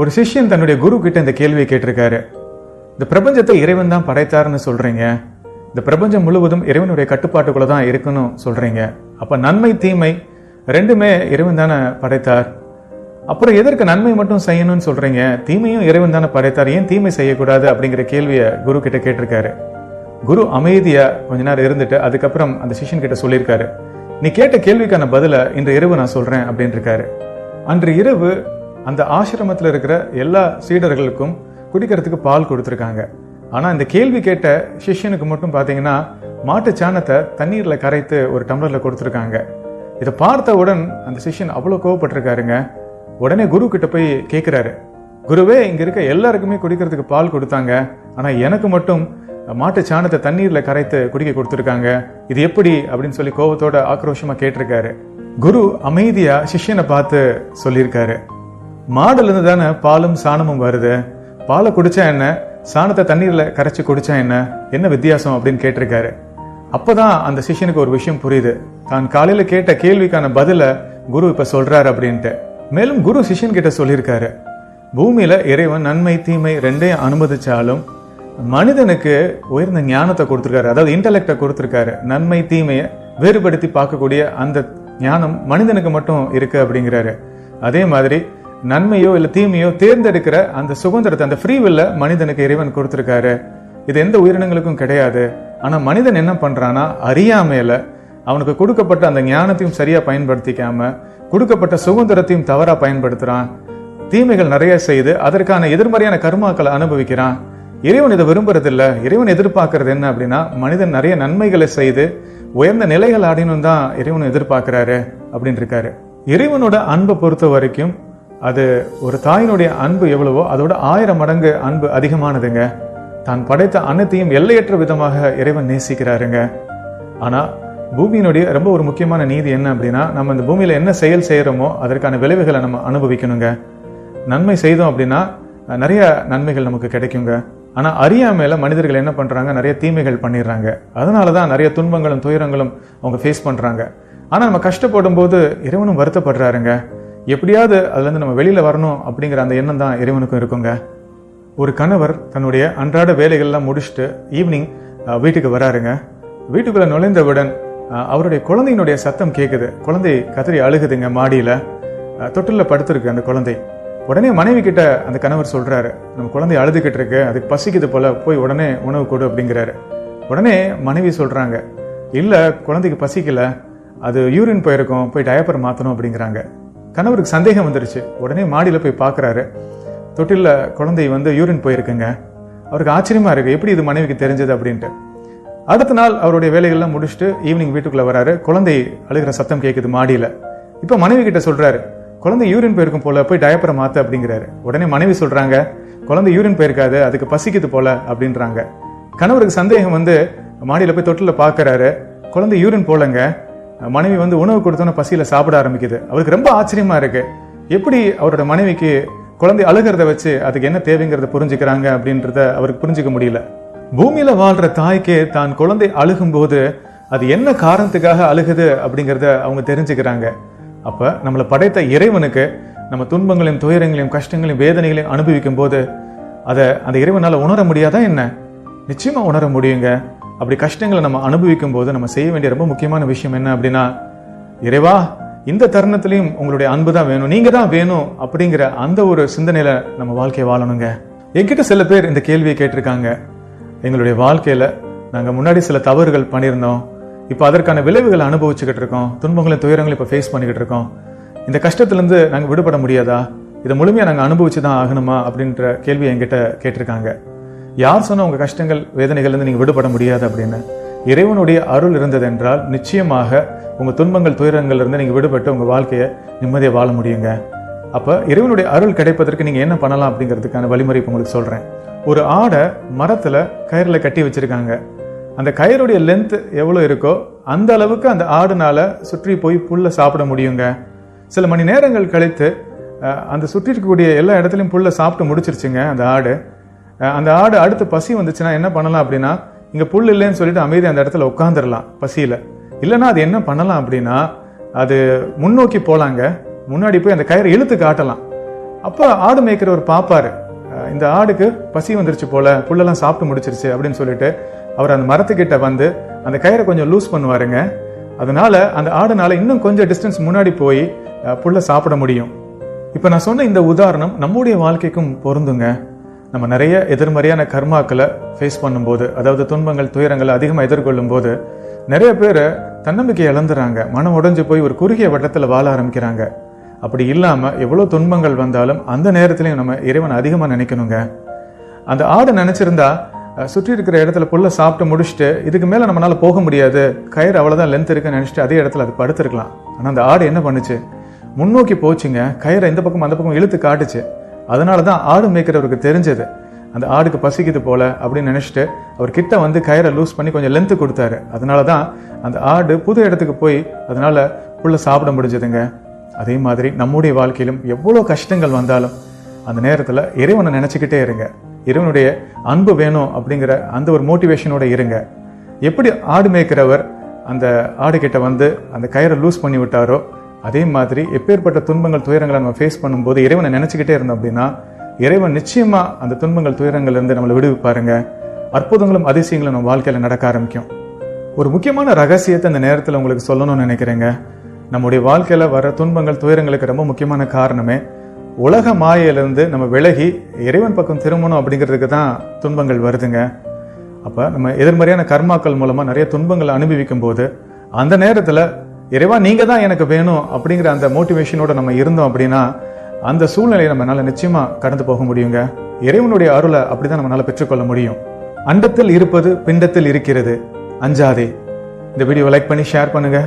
ஒரு சிஷ்யன் தன்னுடைய குரு கிட்ட இந்த கேள்வியை கேட்டிருக்காரு. இந்த பிரபஞ்சத்தை இறைவன் தான் படைத்தார்னு சொல்றீங்க. இந்த பிரபஞ்சம் முழுவதும் இறைவனுடைய கட்டுப்பாட்டுக்குள்ள தான் இருக்குன்னு சொல்றீங்க. அப்ப நன்மை தீமை ரெண்டுமே இறைவன் தானே படைத்தார். அப்புறம் எதற்கு நன்மை மட்டும் செய்யணும்னு சொல்றீங்க? தீமையும் இறைவன் தானே படைத்தார். ஏன் தீமை செய்யக்கூடாது? அப்படிங்கிற கேள்வியை குரு கிட்ட கேட்டிருக்காரு. குரு அமைதியா கொஞ்ச நேரம் இருந்துட்டு அதுக்கப்புறம் அந்த சிஷியன் கிட்ட சொல்லியிருக்காரு. நீ கேட்ட கேள்விக்கான பதில இன்று இரவு நான் சொல்றேன் அப்படின்னு இருக்காரு. அன்று இரவு அந்த ஆசிரமத்தில் இருக்கிற எல்லா சீடர்களுக்கும் குடிக்கிறதுக்கு பால் கொடுத்துருக்காங்க. ஆனால் இந்த கேள்வி கேட்ட சிஷ்யனுக்கு மட்டும் பார்த்தீங்கன்னா மாட்டு சாணத்தை தண்ணீரில் கரைத்து ஒரு டம்ளரில் கொடுத்துருக்காங்க. இதை பார்த்தவுடன் அந்த சிஷ்யன் அவ்வளோ கோவப்பட்டிருக்காருங்க. உடனே குரு கிட்ட போய் கேட்குறாரு குருவே இங்கே இருக்க எல்லாருக்குமே குடிக்கிறதுக்கு பால் கொடுத்தாங்க. ஆனால் எனக்கு மட்டும் மாட்டு சாணத்தை தண்ணீரில் கரைத்து குடிக்க கொடுத்துருக்காங்க. இது எப்படி அப்படின்னு சொல்லி கோபத்தோட ஆக்ரோஷமாக கேட்டிருக்காரு. குரு அமைதியாக சிஷ்யனை பார்த்து சொல்லியிருக்காரு. மாடுலேருந்து தானே பாலும் சாணமும் வருது? பாலை குடிச்சா என்ன? சாணத்தை தண்ணீரில் கரைச்சி குடிச்சா என்ன? என்ன வித்தியாசம் அப்படின்னு கேட்டிருக்காரு. அப்போதான் அந்த சிஷ்யனுக்கு ஒரு விஷயம் புரியுது. தான் காலையில் கேட்ட கேள்விக்கான பதிலை குரு இப்போ சொல்றாரு அப்படின்ட்டு. மேலும் குரு சிஷ்யன் கிட்ட சொல்லியிருக்காரு. பூமியில இறைவன் நன்மை தீமை ரெண்டையும் அனுமதிச்சாலும் மனிதனுக்கு உயர்ந்த ஞானத்தை கொடுத்துருக்காரு. அதாவது இன்டலெக்டை கொடுத்துருக்காரு. நன்மை தீமையை வேறுபடுத்தி பார்க்கக்கூடிய அந்த ஞானம் மனிதனுக்கு மட்டும் இருக்கு அப்படிங்கிறாரு. அதே மாதிரி நன்மையோ இல்லை தீமையோ தேர்ந்தெடுக்கிற அந்த சுதந்திரத்தை அந்த ஃப்ரீவில்ல மனிதனுக்கு இறைவன் கொடுத்துருக்காரு. இது எந்த உயிரினங்களுக்கும் கிடையாது. ஆனால் மனிதன் என்ன பண்ணுறான்னா அறியாமையில அவனுக்கு கொடுக்கப்பட்ட அந்த ஞானத்தையும் சரியா பயன்படுத்திக்காம கொடுக்கப்பட்ட சுதந்திரத்தையும் தவறாக பயன்படுத்துறான். தீமைகள் நிறைய செய்து அதற்கான எதிர்மறையான கர்மாக்களை அனுபவிக்கிறான். இறைவன் இதை விரும்புறதில்ல. இறைவன் எதிர்பார்க்கறது என்ன அப்படின்னா மனிதன் நிறைய நன்மைகளை செய்து உயர்ந்த நிலைகள் அடையணும் தான் இறைவன் எதிர்பார்க்கிறாரு அப்படின்னு இருக்காரு இறைவனோட அன்பை பொறுத்த வரைக்கும் அது ஒரு தாயினுடைய அன்பு எவ்வளவோ அதோட ஆயிரம் மடங்கு அன்பு அதிகமானதுங்க. தான் படைத்த அனைத்தையும் எல்லையற்ற விதமாக இறைவன் நேசிக்கிறாருங்க. ஆனா பூமியினுடைய ரொம்ப ஒரு முக்கியமான நீதி என்ன அப்படின்னா நம்ம இந்த பூமியில என்ன செயல் செய்கிறோமோ அதற்கான விளைவுகளை நம்ம அனுபவிக்கணுங்க. நன்மை செய்தோம் அப்படின்னா நிறைய நன்மைகள் நமக்கு கிடைக்குங்க. ஆனா அறியாமையில மனிதர்கள் என்ன பண்றாங்க? நிறைய தீமைகள் பண்ணிடுறாங்க. அதனால தான் நிறைய துன்பங்களும் துயரங்களும் அவங்க ஃபேஸ் பண்றாங்க. ஆனா நம்ம கஷ்டப்படும் போது இறைவனும் வருத்தப்படுறாருங்க. எப்படியாவது அதுலேருந்து நம்ம வெளியில் வரணும் அப்படிங்கிற அந்த எண்ணம் தான் இறைவனுக்கும் இருக்குங்க. ஒரு கணவர் தன்னுடைய அன்றாட வேலைகள்லாம் முடிச்சுட்டு ஈவினிங் வீட்டுக்கு வராருங்க. வீட்டுக்குள்ளே நுழைந்தவுடன் அவருடைய குழந்தையினுடைய சத்தம் கேட்குது குழந்தை கதறி அழுகுதுங்க மாடியில். தொட்டிலில் படுத்துருக்கு அந்த குழந்தை. உடனே மனைவி கிட்ட அந்த கணவர் சொல்கிறாரு நம்ம குழந்தை அழுதுகிட்டு இருக்கு அதுக்கு பசிக்குது போல் போய் உடனே உணவு கொடு அப்படிங்கிறாரு. உடனே மனைவி சொல்கிறாங்க இல்லை குழந்தைக்கு பசிக்கல அது யூரின் போயிருக்கோம் போய் டயப்பர் மாற்றணும் அப்படிங்கிறாங்க. கணவருக்கு சந்தேகம் வந்துருச்சு. உடனே மாடியில் போய் பார்க்கறாரு தொட்டிலில் குழந்தை வந்து யூரின் போயிருக்குங்க. அவருக்கு ஆச்சரியமாக இருக்குது எப்படி இது மனைவிக்கு தெரிஞ்சது அப்படின்ட்டு. அடுத்த நாள் அவருடைய வேலைகள்லாம் முடிச்சுட்டு ஈவினிங் வீட்டுக்குள்ளே வராரு. குழந்தை அழுகிற சத்தம் கேட்குது மாடியில். இப்போ மனைவி கிட்ட சொல்கிறாரு குழந்தை யூரின் போயிருக்கும் போல போய் டயப்பரை மாற்ற அப்படிங்கிறாரு. உடனே மனைவி சொல்கிறாங்க குழந்தை யூரின் போயிருக்காது அதுக்கு பசிக்குது போல அப்படின்றாங்க. கணவருக்கு சந்தேகம் வந்து மாடியில் போய் தொட்டில் பார்க்குறாரு குழந்தை யூரின் போலங்க மனைவி வந்து உணவு கொடுத்தோன்னே பசியில் சாப்பிட ஆரம்பிக்குது. அவருக்கு ரொம்ப ஆச்சரியமாக இருக்குது எப்படி அவரோட மனைவிக்கு குழந்தை அழுகிறத வச்சு அதுக்கு என்ன தேவைங்கிறத புரிஞ்சுக்கிறாங்க அப்படின்றத அவருக்கு புரிஞ்சுக்க முடியல. பூமியில் வாழ்கிற தாய்க்கு தான் குழந்தை அழுகும்போது அது என்ன காரணத்துக்காக அழுகுது அப்படிங்கிறத அவங்க தெரிஞ்சுக்கிறாங்க. அப்போ நம்மளை படைத்த இறைவனுக்கு நம்ம துன்பங்களையும் துயரங்களையும் கஷ்டங்களையும் வேதனைகளையும் அனுபவிக்கும் போது அதை அந்த இறைவனால் உணர முடியாதா என்ன? நிச்சயமாக உணர முடியுங்க. அப்படி கஷ்டங்களை நம்ம அனுபவிக்கும் போது நம்ம செய்ய வேண்டிய ரொம்ப முக்கியமான விஷயம் என்ன அப்படின்னா இறைவா இந்த தருணத்திலையும் உங்களுடைய அன்பு தான் வேணும் நீங்க தான் வேணும் அப்படிங்கிற அந்த ஒரு சிந்தனையில நம்ம வாழ்க்கையை வாழணுங்க. என்கிட்ட சில பேர் இந்த கேள்வியை கேட்டிருக்காங்க. எங்களுடைய வாழ்க்கையில நாங்கள் முன்னாடி சில தவறுகள் பண்ணியிருந்தோம். இப்போ அதற்கான விளைவுகளை அனுபவிச்சுக்கிட்டு இருக்கோம். துன்பங்களையும் துயரங்களையும் இப்போ ஃபேஸ் பண்ணிக்கிட்டு இருக்கோம். இந்த கஷ்டத்துலேருந்து நாங்கள் விடுபட முடியாதா? இதை முழுமையாக நாங்கள் அனுபவிச்சு தான் ஆகணுமா அப்படின்ற கேள்வி என்கிட்ட கேட்டிருக்காங்க. யார் சொன்ன உங்க கஷ்டங்கள் வேதனைகள்லேருந்து நீங்கள் நீங்க விடுபட முடியாது அப்படின்னு? இறைவனுடைய அருள் இருந்ததென்றால் நிச்சயமாக உங்க துன்பங்கள் துயரங்கள்லேருந்து இருந்து நீங்க விடுபட்டு உங்க வாழ்க்கையை நிம்மதியாக வாழ முடியுங்க. அப்ப இறைவனுடைய அருள் கிடைப்பதற்கு நீங்க என்ன பண்ணலாம் அப்படிங்கிறதுக்கான வழிமுறை உங்களுக்கு சொல்றேன். ஒரு ஆடை மரத்துல கயிறில் கட்டி வச்சிருக்காங்க. அந்த கயிறுடைய லென்த் எவ்வளோ இருக்கோ அந்த அளவுக்கு அந்த ஆடுனால சுற்றி போய் புல்ல சாப்பிட முடியுங்க. சில மணி நேரங்கள் கழித்து அந்த சுற்றி இருக்கக்கூடிய எல்லா இடத்துலையும் புல்ல சாப்பிட்டு முடிச்சிருச்சுங்க அந்த ஆடு. அந்த ஆடு அடுத்து பசி வந்துச்சுன்னா என்ன பண்ணலாம் அப்படின்னா இங்கே புல் இல்லைன்னு சொல்லிட்டு அமைதி அந்த இடத்துல உட்காந்துடலாம் பசியில். இல்லைன்னா அது என்ன பண்ணலாம் அப்படின்னா அது முன்னோக்கி போகலாங்க முன்னாடி போய் அந்த கயிறை இழுத்து காட்டலாம். அப்போ ஆடு மேய்க்கிறவர் பார்ப்பார் இந்த ஆடுக்கு பசி வந்துருச்சு போல புல்லெல்லாம் சாப்பிட்டு முடிச்சிருச்சு அப்படின்னு சொல்லிட்டு அவர் அந்த மரத்துக்கிட்ட வந்து அந்த கயிறை கொஞ்சம் லூஸ் பண்ணுவாருங்க. அதனால அந்த ஆடுனால இன்னும் கொஞ்சம் டிஸ்டன்ஸ் முன்னாடி போய் புல்லை சாப்பிட முடியும். இப்போ நான் சொன்ன இந்த உதாரணம் நம்முடைய வாழ்க்கைக்கும் பொருந்துங்க. நம்ம நிறைய எதிர்மறையான கர்மாக்களை ஃபேஸ் பண்ணும்போது அதாவது துன்பங்கள் துயரங்களை அதிகமாக எதிர்கொள்ளும் போது நிறைய பேர் தன்னம்பிக்கை இழந்துறாங்க. மனம் உடைஞ்சு போய் ஒரு குறுகிய வட்டத்தில் வாழ ஆரம்பிக்கிறாங்க. அப்படி இல்லாமல் எவ்வளோ துன்பங்கள் வந்தாலும் அந்த நேரத்துலையும் நம்ம இறைவன் அதிகமாக நினைக்கணுங்க. அந்த ஆடு நினச்சிருந்தா சுற்றி இருக்கிற இடத்துல புல்ல சாப்பிட்டு முடிச்சுட்டு இதுக்கு மேலே நம்மளால போக முடியாது. கயிறு அவ்வளோதான் லென்த் இருக்குன்னு நினச்சிட்டு அதே இடத்துல அது படுத்துருக்கலாம். ஆனால் அந்த ஆடு என்ன பண்ணுச்சு? முன்னோக்கி போச்சுங்க. கயிறை இந்த பக்கம் அந்த பக்கம் இழுத்து காட்டுச்சு. அதனால தான் ஆடு மேய்க்கிறவருக்கு தெரிஞ்சது. அந்த ஆடுக்கு பசிக்குது போல அப்படின்னு நினைச்சிட்டு அவர் கிட்ட வந்து கயிறை லூஸ் பண்ணி கொஞ்சம் லென்த்து கொடுத்தாரு. அதனால தான் அந்த ஆடு புது இடத்துக்கு போய் அதனால் புள்ள சாப்பிட முடிஞ்சதுங்க. அதே மாதிரி நம்முடைய வாழ்க்கையிலும் எவ்வளோ கஷ்டங்கள் வந்தாலும் அந்த நேரத்தில் இறைவனை நினச்சிக்கிட்டே இருங்க. இறைவனுடைய அன்பு வேணும் அப்படிங்கிற அந்த ஒரு மோட்டிவேஷனோட இருங்க. எப்படி ஆடு மேய்க்கிறவர் அந்த ஆடு கிட்ட வந்து அந்த கயிறை லூஸ் பண்ணி விட்டாரோ அதே மாதிரி எப்பேற்பட்ட துன்பங்கள் துயரங்களை நம்ம ஃபேஸ் பண்ணும்போது இறைவனை நினச்சிக்கிட்டே இருந்தோம் அப்படின்னா இறைவன் நிச்சயமாக அந்த துன்பங்கள் துயரங்கள்லேருந்து நம்மளை விடுவிப்பாருங்க. அற்புதங்களும் அதிசயங்களும் நம்ம வாழ்க்கையில் நடக்க ஆரம்பிக்கும். ஒரு முக்கியமான ரகசியத்தை இந்த நேரத்தில் உங்களுக்கு சொல்லணும்னு நினைக்கிறேங்க. நம்முடைய வாழ்க்கையில் வர துன்பங்கள் துயரங்களுக்கு ரொம்ப முக்கியமான காரணமே உலக மாயையிலேருந்து நம்ம விலகி இறைவன் பக்கம் திரும்பணும் அப்படிங்கிறதுக்கு தான் துன்பங்கள் வருதுங்க. அப்போ நம்ம எதிர்மறையான கர்மாக்கள் மூலமாக நிறைய துன்பங்களை அனுபவிக்கும் போது அந்த நேரத்தில் இறைவா நீங்க தான் எனக்கு வேணும் அப்படிங்கிற அந்த மோட்டிவேஷனோட நம்ம இருந்தோம் அப்படின்னா அந்த சூழ்நிலையை நம்மளால நிச்சயமா கடந்து போக முடியுங்க. இறைவனுடைய அருளை அப்படிதான் நம்மளால பெற்றுக்கொள்ள முடியும். அண்டத்தில் இருப்பது பிண்டத்தில் இருக்கிறது. அஞ்சாதே. இந்த வீடியோ லைக் பண்ணி ஷேர் பண்ணுங்க.